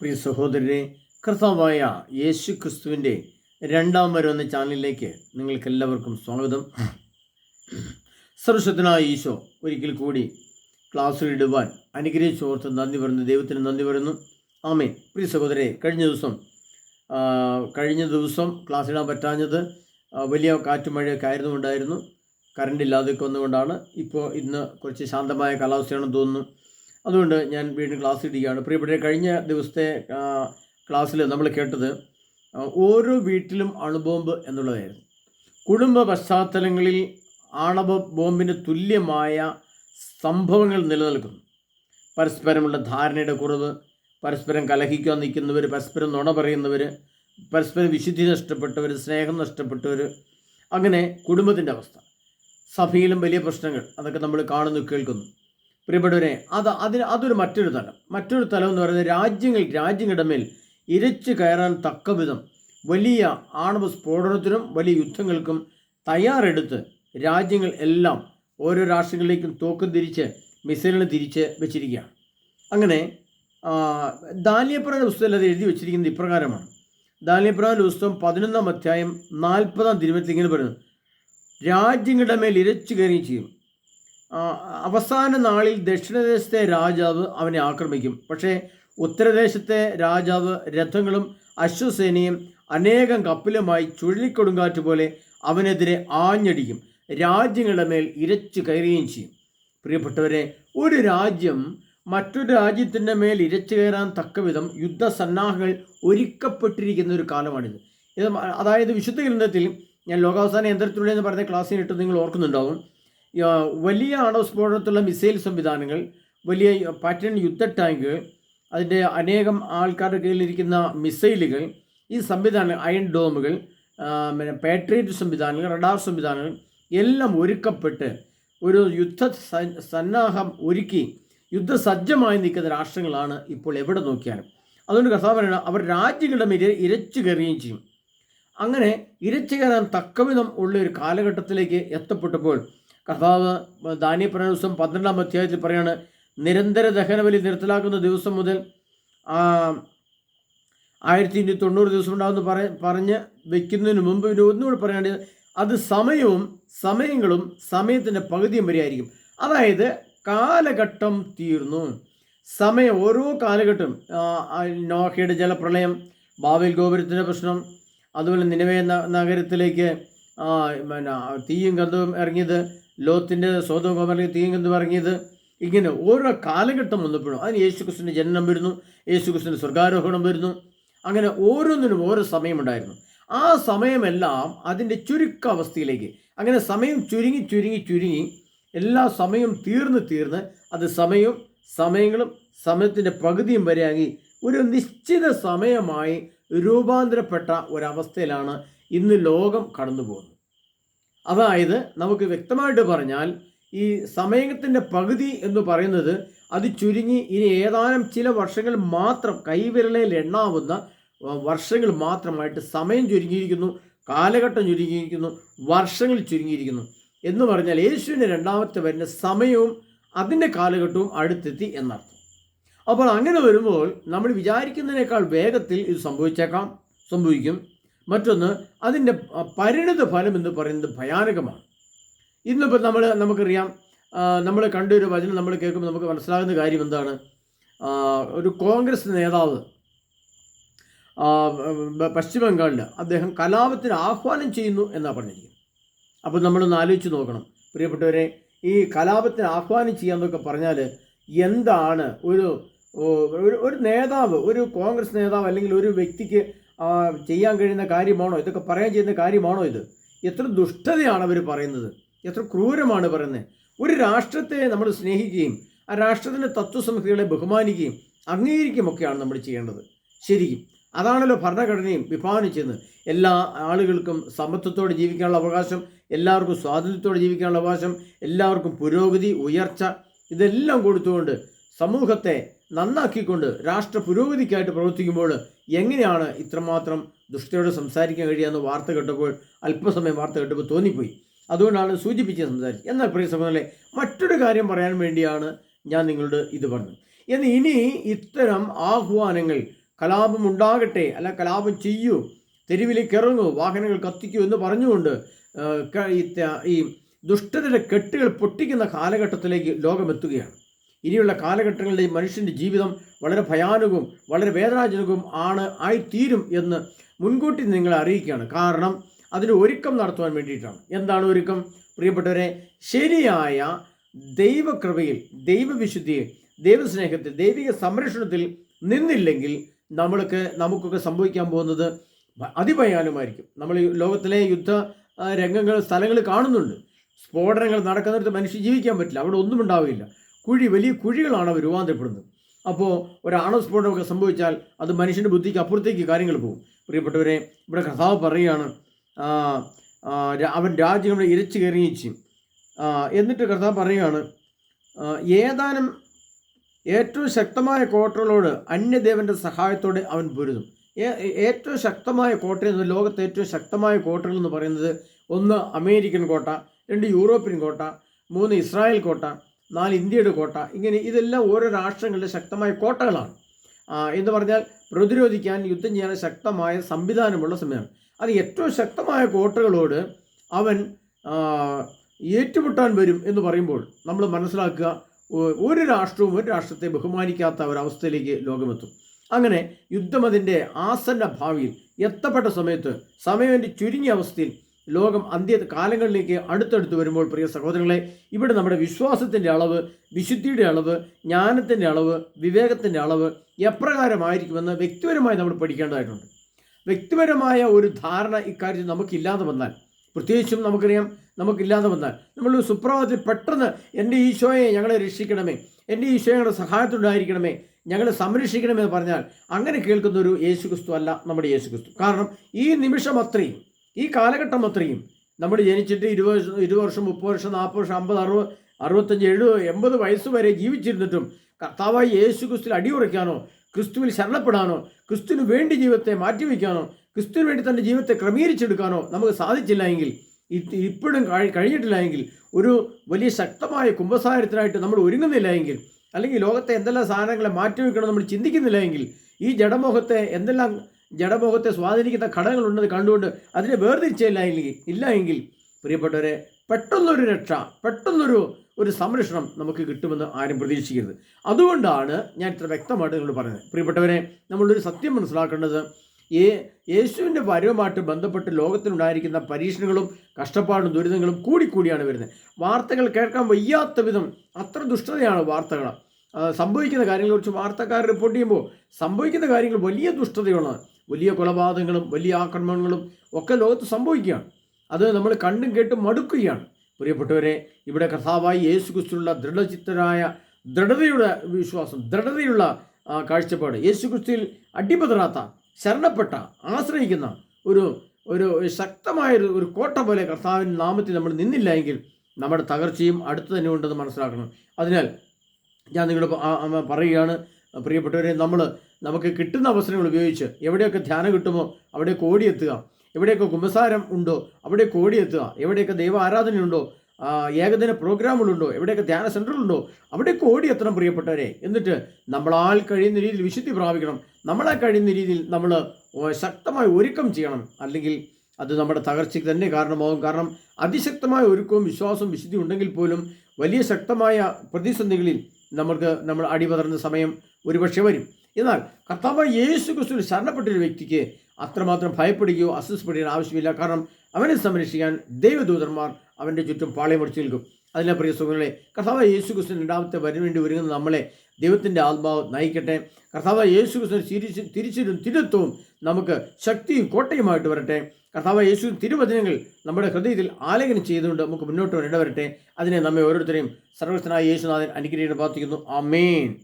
പ്രിയ സഹോദരരെ കർത്താവായ യേശു ക്രിസ്തുവിന്റെ രണ്ടാം വരുന്ന ചാനലിലേക്ക് നിങ്ങൾക്ക് എല്ലാവർക്കും സ്വാഗതം. സർവശക്തനായ ഈശോ ഒരിക്കൽ കൂടി ക്ലാസ്സിൽ ഇടുവാൻ അനുഗ്രഹിച്ച് ഓർത്ത് നന്ദി പറയുന്നു. ദൈവത്തിന് നന്ദി പറയുന്നു. ആമേ പ്രിയ സഹോദരെ കഴിഞ്ഞ ദിവസം കഴിഞ്ഞ ദിവസം ക്ലാസ്സിടാൻ പറ്റാഞ്ഞത് വലിയ കാറ്റും മഴയൊക്കെ ആയിരുന്നുകൊണ്ടായിരുന്നു കറണ്ട് ഇല്ലാതെയൊക്കെ വന്നുകൊണ്ടാണ് ഇപ്പോൾ ഇന്ന് കുറച്ച് ശാന്തമായ കാലാവസ്ഥയാണെന്ന് തോന്നുന്നു. അതുകൊണ്ട് ഞാൻ വീണ്ടും ക്ലാസ് ഇടുകയാണ് പ്രിയപ്പെട്ട കഴിഞ്ഞ ദിവസത്തെ ക്ലാസ്സിൽ നമ്മൾ കേട്ടത് ഓരോ വീട്ടിലും അണുബോംബ് എന്നുള്ളതായിരുന്നു. കുടുംബ പശ്ചാത്തലങ്ങളിൽ ആണവ ബോംബിന് തുല്യമായ സംഭവങ്ങൾ നിലനിൽക്കുന്നു. പരസ്പരമുള്ള ധാരണയുടെ കുറവ് പരസ്പരം കലഹിക്കാൻ നിൽക്കുന്നവർ പരസ്പരം നുണ പറയുന്നവർ പരസ്പരം വിശുദ്ധി നഷ്ടപ്പെട്ടവർ സ്നേഹം നഷ്ടപ്പെട്ടവർ അങ്ങനെ കുടുംബത്തിന്റെ അവസ്ഥ. സഭയിലും വലിയ പ്രശ്നങ്ങൾ അതൊക്കെ നമ്മൾ കാണുന്നു കേൾക്കുന്നു. പ്രിയപ്പെട്ടവരെ അത് അതിന് അതൊരു മറ്റൊരു തലം. മറ്റൊരു തലം എന്ന് പറയുന്നത് രാജ്യങ്ങൾ രാജ്യങ്ങളുടെ മേൽ ഇരച്ചു കയറാൻ തക്കവിധം വലിയ ആണവ സ്ഫോടനത്തിനും വലിയ യുദ്ധങ്ങൾക്കും തയ്യാറെടുത്ത് രാജ്യങ്ങൾ എല്ലാം ഓരോ രാഷ്ട്രങ്ങളിലേക്കും തോക്കും തിരിച്ച് മിസൈലിന് തിരിച്ച് വെച്ചിരിക്കുകയാണ്. അങ്ങനെ ദാലിയപ്രാന്റെ പുസ്തകത്തിൽ അത് എഴുതി വെച്ചിരിക്കുന്നത് ഇപ്രകാരമാണ്. ദാലിയപ്രാന്റെ പുസ്തകം പതിനൊന്നാം അധ്യായം നാൽപ്പതാം തിരുവനന്തപുരത്ത് ഇങ്ങനെ പറയുന്നു. രാജ്യങ്ങളുടെ മേൽ ഇരച്ചു കയറുകയും ചെയ്യും. അവസാന നാളിൽ ദക്ഷിണദേശത്തെ രാജാവ് അവനെ ആക്രമിക്കും. പക്ഷേ ഉത്തരദേശത്തെ രാജാവ് രഥങ്ങളും അശ്വസേനയും അനേകം കപ്പലുമായി ചുഴലിക്കൊടുങ്കാറ്റ് പോലെ അവനെതിരെ ആഞ്ഞടിക്കും. രാജ്യങ്ങളുടെ മേൽ ഇരച്ചു കയറുകയും ചെയ്യും. പ്രിയപ്പെട്ടവരെ ഒരു രാജ്യം മറ്റൊരു രാജ്യത്തിന്റെ മേൽ ഇരച്ചു കയറാൻ തക്കവിധം യുദ്ധസന്നാഹങ്ങൾ ഒരുക്കപ്പെട്ടിരിക്കുന്ന ഒരു കാലമാണിത്. ഇത് അതായത് വിശുദ്ധ ഗ്രന്ഥത്തിൽ ഞാൻ ലോകാവസാന യന്ത്രത്തിലൂടെ എന്ന് പറഞ്ഞ ക്ലാസ്സിനിട്ട് നിങ്ങൾ ഓർക്കുന്നുണ്ടാവും. വലിയ ആണവസ്ഫോടനത്തിലുള്ള മിസൈൽ സംവിധാനങ്ങൾ വലിയ പാറ്റേൺ യുദ്ധ ടാങ്ക് അതിന്റെ അനേകം ആൾക്കാരുടെ കയ്യിലിരിക്കുന്ന മിസൈലുകൾ ഈ സംവിധാനം അയൺ ഡോമുകൾ പിന്നെ പാട്രിയറ്റ് സംവിധാനങ്ങൾ റഡാർ സംവിധാനങ്ങൾ എല്ലാം ഒരുക്കപ്പെട്ട് ഒരു യുദ്ധ സന്നാഹം ഒരുക്കി യുദ്ധസജ്ജമായി നിൽക്കുന്ന രാഷ്ട്രങ്ങളാണ് ഇപ്പോൾ എവിടെ നോക്കിയാലും. അതുകൊണ്ട് കഥ പറയണം അവർ രാജ്യങ്ങളുടെ മേൽ ഇരച്ചു കയറുകയും ചെയ്യും. അങ്ങനെ ഇരച്ചു കയറാൻ തക്കവിധം ഉള്ള ഒരു കാലഘട്ടത്തിലേക്ക് എത്തപ്പെട്ടപ്പോൾ കർത്താവ് ദാനി പറഞ്ഞ ദിവസം പന്ത്രണ്ടാം അധ്യായത്തിൽ പറയാണ് നിരന്തര ദഹനബലി നിർത്തലാക്കുന്ന ദിവസം മുതൽ ആയിരത്തി ഇഞ്ഞൂറ്റി തൊണ്ണൂറ് ദിവസം ഉണ്ടാകുമെന്ന് പറ പറഞ്ഞ് വെക്കുന്നതിന് മുമ്പ് പിന്നെ ഒന്നുകൂടി പറയാണ്ട് അത് സമയവും സമയങ്ങളും സമയത്തിന്റെ പകുതിയും വരെ ആയിരിക്കും. അതായത് കാലഘട്ടം തീർന്നു. സമയം ഓരോ കാലഘട്ടം നോഹയുടെ ജലപ്രളയം ബാബേൽ ഗോപുരത്തിന്റെ പ്രശ്നം അതുപോലെ നിലവേ നഗരത്തിലേക്ക് പിന്നെ തീയും കന്തവും ഇറങ്ങിയത് ലോത്തിന്റെ സ്വതവും ഗോമറിലേക്ക് പറഞ്ഞത് ഇങ്ങനെ ഓരോ കാലഘട്ടം വന്നപ്പോഴും അതിന് യേശു ക്രിസ്തുവിന്റെ ജനനം വരുന്നു യേശു ക്രിസ്തുവിന്റെ സ്വർഗാരോഹണം വരുന്നു. അങ്ങനെ ഓരോന്നിനും ഓരോ സമയമുണ്ടായിരുന്നു. ആ സമയമെല്ലാം അതിന്റെ ചുരുക്കാവസ്ഥയിലേക്ക് അങ്ങനെ സമയം ചുരുങ്ങി ചുരുങ്ങി ചുരുങ്ങി എല്ലാ സമയവും തീർന്ന് തീർന്ന് അത് സമയവും സമയങ്ങളും സമയത്തിന്റെ പകുതിയും വരെയാകി ഒരു നിശ്ചിത സമയമായി രൂപാന്തരപ്പെട്ട ഒരവസ്ഥയിലാണ് ഇന്ന് ലോകം കടന്നു പോകുന്നത് അതായത് നമുക്ക് വ്യക്തമായിട്ട് പറഞ്ഞാൽ ഈ സമയത്തിന്റെ പകുതി എന്ന് പറയുന്നത് അത് ചുരുങ്ങി ഇനി ഏതാനും ചില വർഷങ്ങൾ മാത്രം കൈവിരലയിൽ എണ്ണാവുന്ന വർഷങ്ങൾ മാത്രമായിട്ട് സമയം ചുരുങ്ങിയിരിക്കുന്നു കാലഘട്ടം ചുരുങ്ങിയിരിക്കുന്നു വർഷങ്ങൾ ചുരുങ്ങിയിരിക്കുന്നു എന്ന് പറഞ്ഞാൽ യേശുവിന്റെ രണ്ടാമത്തെ വരുന്ന സമയവും അതിന്റെ കാലഘട്ടവും അടുത്തെത്തി എന്നർത്ഥം. അപ്പോൾ അങ്ങനെ വരുമ്പോൾ നമ്മൾ വിചാരിക്കുന്നതിനേക്കാൾ വേഗത്തിൽ ഇത് സംഭവിച്ചേക്കാം സംഭവിക്കും. മറ്റൊന്ന് അതിന്റെ പരിണിത ഫലം എന്ന് പറയുന്നത് ഭയാനകമാണ്. ഇന്നിപ്പോൾ നമ്മൾ നമുക്കറിയാം നമ്മൾ കണ്ടൊരു വചനം നമ്മൾ കേൾക്കുമ്പോൾ നമുക്ക് മനസ്സിലാകുന്ന കാര്യം എന്താണ്? ഒരു കോൺഗ്രസ് നേതാവ് പശ്ചിമബംഗാളിൽ അദ്ദേഹം കലാപത്തിന് ആഹ്വാനം ചെയ്യുന്നു എന്നാണ് പറഞ്ഞിരിക്കുന്നത്. അപ്പോൾ നമ്മളൊന്ന് ആലോചിച്ച് നോക്കണം. പ്രിയപ്പെട്ടവരെ ഈ കലാപത്തിന് ആഹ്വാനം ചെയ്യാന്നൊക്കെ പറഞ്ഞാൽ എന്താണ് ഒരു ഒരു നേതാവ് ഒരു കോൺഗ്രസ് നേതാവ് അല്ലെങ്കിൽ ഒരു വ്യക്തിക്ക് ചെയ്യാൻ കഴിയുന്ന കാര്യമാണോ? ഇതൊക്കെ പറയാൻ ചെയ്യുന്ന കാര്യമാണോ ഇത്? എത്ര ദുഷ്ടതയാണ് അവർ പറയുന്നത്. എത്ര ക്രൂരമാണ് പറയുന്നത്. ഒരു രാഷ്ട്രത്തെ നമ്മൾ സ്നേഹിക്കുകയും ആ രാഷ്ട്രത്തിന്റെ തത്വസംഹിതകളെ ബഹുമാനിക്കുകയും അംഗീകരിക്കുകയൊക്കെയാണ് നമ്മൾ ചെയ്യേണ്ടത്. ശരിക്കും. അതാണല്ലോ ഭരണഘടനയും വിഭാവനം ചെയ്യുന്നത് എല്ലാ ആളുകൾക്കും സമത്വത്തോടെ ജീവിക്കാനുള്ള അവകാശം എല്ലാവർക്കും സ്വാതന്ത്ര്യത്തോടെ ജീവിക്കാനുള്ള അവകാശം എല്ലാവർക്കും പുരോഗതി ഉയർച്ച ഇതെല്ലാം കൊടുത്തുകൊണ്ട് സമൂഹത്തെ നന്നാക്കിക്കൊണ്ട് രാഷ്ട്ര പുരോഗതിക്കായിട്ട് പ്രവർത്തിക്കുമ്പോൾ എങ്ങനെയാണ് ഇത്രമാത്രം ദുഷ്ടയോടെ സംസാരിക്കാൻ കഴിയാമെന്ന് വാർത്ത കേട്ടപ്പോൾ അല്പസമയം വാർത്ത കേട്ടപ്പോൾ തോന്നിപ്പോയി. അതുകൊണ്ടാണ് സൂചിപ്പിച്ച് സംസാരിച്ചത്. എന്നാൽ പ്രിയ സഹോദരങ്ങളെ മറ്റൊരു കാര്യം പറയാൻ വേണ്ടിയാണ് ഞാൻ നിങ്ങളോട് ഇത് പറഞ്ഞത്. എന്ന് ഇനി ഇത്തരം ആഹ്വാനങ്ങൾ കലാപം ഉണ്ടാകട്ടെ അല്ല കലാപം ചെയ്യൂ തെരുവിലേക്ക് ഇറങ്ങൂ വാഹനങ്ങൾ കത്തിക്കൂ എന്ന് പറഞ്ഞുകൊണ്ട് ഈ ദുഷ്ടതയുടെ കെട്ടുകൾ പൊട്ടിക്കുന്ന കാലഘട്ടത്തിലേക്ക് ലോകമെത്തുകയാണ്. ഇനിയുള്ള കാലഘട്ടങ്ങളിൽ ഈ മനുഷ്യന്റെ ജീവിതം വളരെ ഭയാനകവും വളരെ വേദനാജനകവും ആണ് ആയിത്തീരും എന്ന് മുൻകൂട്ടി നിങ്ങളെ അറിയിക്കുകയാണ്. കാരണം അതിന് ഒരുക്കം നടത്തുവാൻ വേണ്ടിയിട്ടാണ്. എന്താണ് ഒരുക്കം? പ്രിയപ്പെട്ടവരെ ശരിയായ ദൈവകൃപയിൽ ദൈവവിശുദ്ധിയിൽ ദൈവസ്നേഹത്തിൽ ദൈവിക സംരക്ഷണത്തിൽ നിന്നില്ലെങ്കിൽ നമ്മൾക്ക് നമുക്കൊക്കെ സംഭവിക്കാൻ പോകുന്നത് അതിഭയാനമായിരിക്കും നമ്മൾ ലോകത്തിലെ യുദ്ധ രംഗങ്ങൾ സ്ഥലങ്ങൾ കാണുന്നുണ്ട്. സ്ഫോടനങ്ങൾ നടക്കുന്നിടത്ത് മനുഷ്യൻ ജീവിക്കാൻ പറ്റില്ല. അവിടെ ഒന്നും ഉണ്ടാവില്ല. കുഴി വലിയ കുഴികളാണ് അവർ രൂപാന്തരപ്പെടുന്നത്. അപ്പോൾ ഒരു ആണവസ്ഫോടനമൊക്കെ സംഭവിച്ചാൽ അത് മനുഷ്യന്റെ ബുദ്ധിക്ക് അപ്പുറത്തേക്ക് കാര്യങ്ങൾ പോകും. പ്രിയപ്പെട്ടവരെ ഇവിടെ കഥാവ് പറയുകയാണ് അവൻ രാജ്യങ്ങളെ ഇരച്ചു കയറിയിച്ച് എന്നിട്ട് കർത്താവ് പറയുകയാണ് ഏതാനും ഏറ്റവും ശക്തമായ കോട്ടകളോട് അന്യദേവന്റെ സഹായത്തോടെ അവൻ പൊരുതും. ഏറ്റവും ശക്തമായ കോട്ട എന്ന് ലോകത്തെ ഏറ്റവും ശക്തമായ കോട്ടകൾ എന്ന് പറയുന്നത് ഒന്ന് അമേരിക്കൻ കോട്ട രണ്ട് യൂറോപ്യൻ കോട്ട മൂന്ന് ഇസ്രായേൽ കോട്ട നാല് ഇന്ത്യയുടെ കോട്ട. ഇങ്ങനെ ഇതെല്ലാം ഓരോ രാഷ്ട്രങ്ങളുടെ ശക്തമായ കോട്ടകളാണ്. എന്ന് പറഞ്ഞാൽ പ്രതിരോധിക്കാൻ യുദ്ധം ചെയ്യാൻ ശക്തമായ സംവിധാനമുള്ള സമയമാണ്. അത് ഏറ്റവും ശക്തമായ കോട്ടകളോട് അവൻ ഏറ്റുമുട്ടാൻ വരും എന്ന് പറയുമ്പോൾ നമ്മൾ മനസ്സിലാക്കുക ഒരു രാഷ്ട്രവും ഒരു രാഷ്ട്രത്തെ ബഹുമാനിക്കാത്ത ഒരവസ്ഥയിലേക്ക് ലോകമെത്തും. അങ്ങനെ യുദ്ധം അതിന്റെ ആസന്ന ഭാവിയിൽ എത്തപ്പെട്ട സമയത്ത് സമയം ചുരുങ്ങിയ അവസ്ഥയിൽ ലോകം അന്ത്യ കാലങ്ങളിലേക്ക് അടുത്തടുത്ത് വരുമ്പോൾ പ്രിയ സഹോദരങ്ങളെ ഇവിടെ നമ്മുടെ വിശ്വാസത്തിന്റെ അളവ് വിശുദ്ധിയുടെ അളവ് ജ്ഞാനത്തിന്റെ അളവ് വിവേകത്തിന്റെ അളവ് എപ്രകാരമായിരിക്കുമെന്ന് വ്യക്തിപരമായി നമ്മൾ പഠിക്കേണ്ടതായിട്ടുണ്ട്. വ്യക്തിപരമായ ഒരു ധാരണ ഇക്കാര്യത്തിൽ നമുക്കില്ലാതെ വന്നാൽ പ്രത്യേകിച്ചും നമുക്കറിയാം നമുക്കില്ലാതെ വന്നാൽ നമ്മൾ സുപ്രഭാതത്തിൽ പെട്ടെന്ന് എന്റെ ഈശോയെ ഞങ്ങളെ രക്ഷിക്കണമേ എന്റെ ഈശോയെ ഞങ്ങളുടെ സഹായത്തുണ്ടായിരിക്കണമേ ഞങ്ങളെ സംരക്ഷിക്കണമെന്ന് പറഞ്ഞാൽ അങ്ങനെ കേൾക്കുന്ന ഒരു യേശുക്രിസ്തു അല്ല നമ്മുടെ യേശുക്രിസ്തു. കാരണം ഈ നിമിഷം അത്രയും ഈ കാലഘട്ടം അത്രയും. നമ്മൾ ജനിച്ചിട്ട് ഇരുപത് ഇരുപത് വർഷം മുപ്പത് വർഷം നാൽപ്പത് വർഷം അമ്പത് അറുപത് അറുപത്തഞ്ച് എഴുപത് എൺപത് വയസ്സ് വരെ ജീവിച്ചിരുന്നിട്ടും കർത്താവായി യേശു ക്രിസ്തുവിൽ അടിയുറയ്ക്കാനോ ക്രിസ്തുവിൽ ശരണപ്പെടാനോ ക്രിസ്തുവിന് വേണ്ടി ജീവിതത്തെ മാറ്റിവെക്കാനോ ക്രിസ്തുവിന് വേണ്ടി തന്റെ ജീവിതത്തെ ക്രമീകരിച്ചെടുക്കാനോ നമുക്ക് സാധിച്ചില്ല എങ്കിൽ ഇപ്പോഴും കഴി- കഴിഞ്ഞിട്ടില്ല എങ്കിൽ ഒരു വലിയ ശക്തമായ കുംഭസാരത്തിനായിട്ട് നമ്മൾ ഒരുങ്ങുന്നില്ല എങ്കിൽ അല്ലെങ്കിൽ ലോകത്തെ എന്തെല്ലാം സാധനങ്ങളെ മാറ്റിവെക്കണം നമ്മൾ ചിന്തിക്കുന്നില്ല എങ്കിൽ ഈ ജഡമോഹത്തെ എന്തെല്ലാം ജഡമോഹത്തെ സ്വാധീനിക്കുന്ന ഘടകങ്ങളുണ്ടെന്ന് കണ്ടുകൊണ്ട് അതിനെ വേർതിരിച്ചില്ല എങ്കിൽ ഇല്ല എങ്കിൽ പ്രിയപ്പെട്ടവരെ പെട്ടെന്നൊരു രക്ഷ പെട്ടെന്നൊരു ഒരു സംരക്ഷണം നമുക്ക് കിട്ടുമെന്ന് ആരും പ്രതീക്ഷിക്കരുത്. അതുകൊണ്ടാണ് ഞാൻ ഇത്ര വ്യക്തമായിട്ട് നിങ്ങളോട് പറയുന്നത്. പ്രിയപ്പെട്ടവരെ നമ്മളൊരു സത്യം മനസ്സിലാക്കേണ്ടത് ഈ യേശുവിന്റെ വരവുമായിട്ട് ബന്ധപ്പെട്ട് ലോകത്തിനുണ്ടായിരിക്കുന്ന പരീക്ഷണങ്ങളും കഷ്ടപ്പാടും ദുരിതങ്ങളും കൂടിക്കൂടിയാണ് വരുന്നത്. വാർത്തകൾ കേൾക്കാൻ വയ്യാത്ത വിധം അത്ര ദുഷ്ടതയാണ് വാർത്തകൾ. സംഭവിക്കുന്ന കാര്യങ്ങളെക്കുറിച്ച് വാർത്തക്കാർ റിപ്പോർട്ട് ചെയ്യുമ്പോൾ സംഭവിക്കുന്ന കാര്യങ്ങൾ വലിയ ദുഷ്ടതയുള്ളതാണ്. വലിയ കൊലപാതകങ്ങളും വലിയ ആക്രമണങ്ങളും ഒക്കെ ലോകത്ത് സംഭവിക്കുകയാണ്. അത് നമ്മൾ കണ്ടും കേട്ടും മടുക്കുകയാണ്. പ്രിയപ്പെട്ടവരെ ഇവിടെ കഥാവായി യേശു ക്രിസ്തുള്ള ദൃഢചിത്തരായ ദൃഢതയുടെ വിശ്വാസം ദൃഢതയുള്ള കാഴ്ചപ്പാട് യേശു ക്രിസ്തുവിൽ അടിപതറാത്ത ശരണപ്പെട്ട ആശ്രയിക്കുന്ന ഒരു ഒരു ശക്തമായ ഒരു കോട്ട പോലെ കർത്താവിന്റെ നാമത്തിൽ നമ്മൾ നിന്നില്ല എങ്കിൽ നമ്മുടെ തകർച്ചയും അടുത്ത് തന്നെ ഉണ്ടെന്ന് മനസ്സിലാക്കണം. അതിനാൽ ഞാൻ നിങ്ങളോട് പറയുകയാണ്. പ്രിയപ്പെട്ടവരെ നമ്മൾ നമുക്ക് കിട്ടുന്ന അവസരങ്ങൾ ഉപയോഗിച്ച് എവിടെയൊക്കെ ധ്യാനം കിട്ടുമോ അവിടെ കോടിയെത്തുക. എവിടെയൊക്കെ കുമ്പസാരം ഉണ്ടോ അവിടെ കോടിയെത്തുക. എവിടെയൊക്കെ ദൈവ ആരാധനയുണ്ടോ ഏകദിന പ്രോഗ്രാമുകളുണ്ടോ എവിടെയൊക്കെ ധ്യാന സെന്ററുകളുണ്ടോ കോടി ഓടിയെത്തണം പ്രിയപ്പെട്ടവരെ. എന്നിട്ട് നമ്മളാൽ കഴിയുന്ന രീതിയിൽ വിശുദ്ധി പ്രാപിക്കണം. നമ്മളാൽ കഴിയുന്ന രീതിയിൽ നമ്മൾ ശക്തമായി ഒരുക്കം ചെയ്യണം. അല്ലെങ്കിൽ അത് നമ്മുടെ തകർച്ചയ്ക്ക് തന്നെ കാരണമാകും കാരണം അതിശക്തമായ ഒരുക്കവും വിശ്വാസവും വിശുദ്ധി ഉണ്ടെങ്കിൽ പോലും വലിയ ശക്തമായ പ്രതിസന്ധികളിൽ നമ്മൾക്ക് നമ്മൾ അടിപതറുന്ന സമയം ഒരുപക്ഷെ വരും. എന്നാൽ കർത്താവ് യേശു ക്രിസ്തുവിൽ ശരണപ്പെട്ടൊരു വ്യക്തിക്ക് അത്രമാത്രം ഭയപ്പെടുകയോ അസ്വസ്ഥപ്പെടുകയോ ആവശ്യമില്ല. കാരണം അവനെ സംരക്ഷിക്കാൻ ദൈവദൂതന്മാർ അവന്റെ ചുറ്റും പാളയമടിച്ചു നിൽക്കും. അതിലെ പ്രിയ സുഖങ്ങളെ കർത്താവ് യേശു ക്രിസ്തു രണ്ടാമത്തെ വരും വേണ്ടി ഒരുങ്ങുന്ന നമ്മളെ ദൈവത്തിന്റെ ആത്മാവ് നയിക്കട്ടെ. കർത്താവ് യേശു ക്രിസ്തു തിരിച്ച് തിരിച്ചിരും തിരുത്വവും നമുക്ക് ശക്തിയും കോട്ടയുമായിട്ട് വരട്ടെ. കർത്താവ് യേശു തിരുവചനങ്ങൾ നമ്മുടെ ഹൃദയത്തിൽ ആലേഖനം ചെയ്തുകൊണ്ട് നമുക്ക് മുന്നോട്ട് ഇടവരട്ടെ അതിനെ നമ്മെ ഓരോരുത്തരെയും സർവസ്ഥനായ യേശുനാഥൻ അനുഗ്രഹിക്കാൻ പ്രാർത്ഥിക്കുന്നു. ആമേൻ.